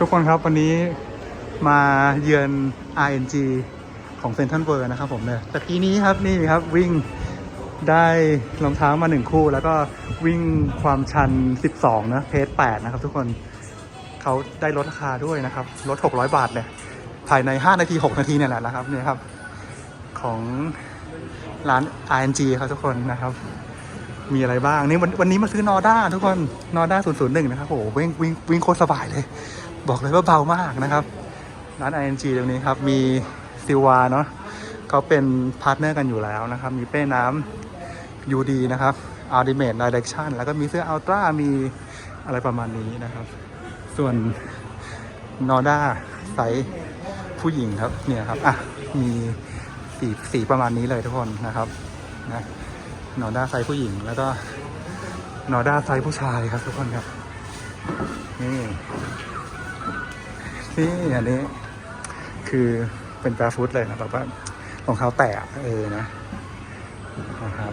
ทุกคนครับวันนี้มาเยือน RNG ของเซนทันเวอร์นะครับผมเนี่ยตะกี้นี้ครับนี่ครับวิ่งได้รองเท้ามาหนึ่งคู่ แล้วก็วิ่งความชัน 12 นะเพจ8นะครับทุกคนเขาได้ลดราคาด้วยนะครับลด 600 บาทเลยภายใน 5 นาที 6 นาทีเนี่ยแหละนะครับเนี่ยครับ ของร้าน RNG ครับทุกคนนะครับ มีอะไรบ้างนี่วันวันนี้มาซื้อนอด้าทุกคนนอด้า001 นะครับโอ้โหวิ่งวิ่งวิ่งโคตรสบายเลย บอกเลยว่าเบามากนะครับ ร้าน ING ตรงนี้ครับ มีซิวาเนาะเขาเป็นพาร์ทเนอร์กันอยู่แล้วนะครับ มีเป้น้ำ UD นะครับ Ultimate Direction แล้วก็มีเสื้อ Ultra มีอะไรประมาณนี้นะครับ ส่วนนอด้าไซส์ผู้หญิงครับ เนี่ยครับ อะ มีสีสีประมาณนี้เลยทุกคนนะครับนะนอด้าไซส์ผู้หญิง แล้วก็นอด้าไซส์ผู้ชายครับทุกคนครับ นี่ นี่อันนี้ คือเป็นแปรฟุตเลยนะแบบว่ารองเท้าแตะเออนะนะครับ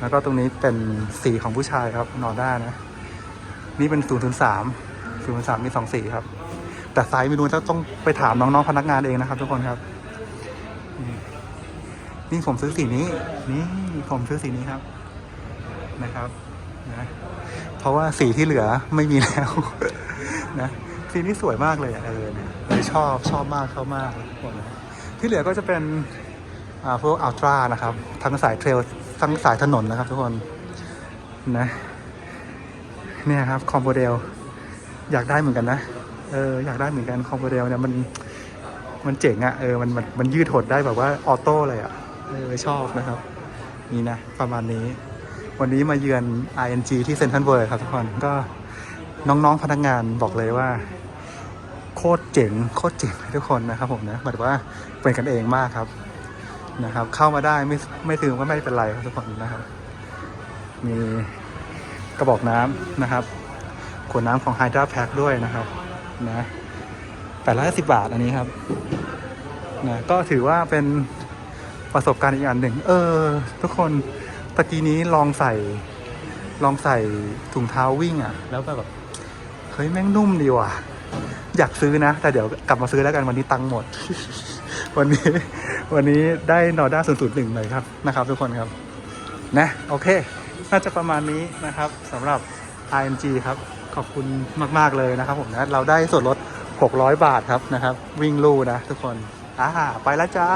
แล้วก็ตรงนี้เป็นสีของผู้ชายครับนอด้านะ นี่เป็น0 0 3 0 0 3มีสองสีครับ แต่ไซส์ไม่รู้จะต้องไปถามน้องๆพนักงานเองนะครับทุกคนครับ นี่ผมซื้อสีนี้ นี่ผมซื้อสีนี้ครับ นะครับนะเพราะว่าสีที่เหลือไม่มีแล้วนะ สีนี้สวยมากเลยเออเนี่ยเลยชอบชอบมากชอบมากทุกคนที่เหลือก็จะเป็นอ่าพวกอัลตร้านะครับ ทั้งสายเทรลทั้งสายถนนนะครับ ทุกคนนะเนี่ยครับคอมโบเดลอยากได้เหมือนกันนะเอออยากได้เหมือนกันคอมโบเดลเนี่ยมันมันเจ๋งอะเออมันมันมันยืดหดได้แบบว่าออโต้เลยอะเออชอบนะครับ นี่นะ ประมาณนี้ วันนี้มาเยือน ING ที่เซ็นทรัลเวิร์ครับทุกคนก็ น้องๆพนักงานบอกเลยว่า โคตรเจ๋งโคตรเจ๋งทุกคนนะครับผมนะหมายถึงว่าเป็นกันเองมากครับนะครับ เข้ามาได้ไม่ไม่ถึงก็ไม่เป็นไรครับทุกคนนะครับ มีกระบอกน้ำนะครับขวดน้ำของ Hydra Pack ด้วยนะครับนะแปดร้อยสิบบาทอันนี้ครับนะก็ถือว่าเป็นประสบการณ์อีกอันหนึ่ง เออ ทุกคนตะกี้นี้ลองใส่ ลองใส่ถุงเท้าวิ่งอะ่ะ แล้วแบบ เฮ้ยแม่งนุ่มดีว่ะ อยากซื้อนะ แต่เดี๋ยวกลับมาซื้อแล้วกันวันนี้ตังค์หมด วันนี้วันนี้ได้นอด้า0 0 1เลยครับนะครับ ทุกคนครับ นะโอเค น่าจะประมาณนี้นะครับสำหรับ IMG ครับ ขอบคุณมาก ๆ เลยนะครับผมนะ เราได้ส่วนลด 600 บาทครับนะครับ วิ่งลู่นะทุกคน อ่า ไปแล้วจ้า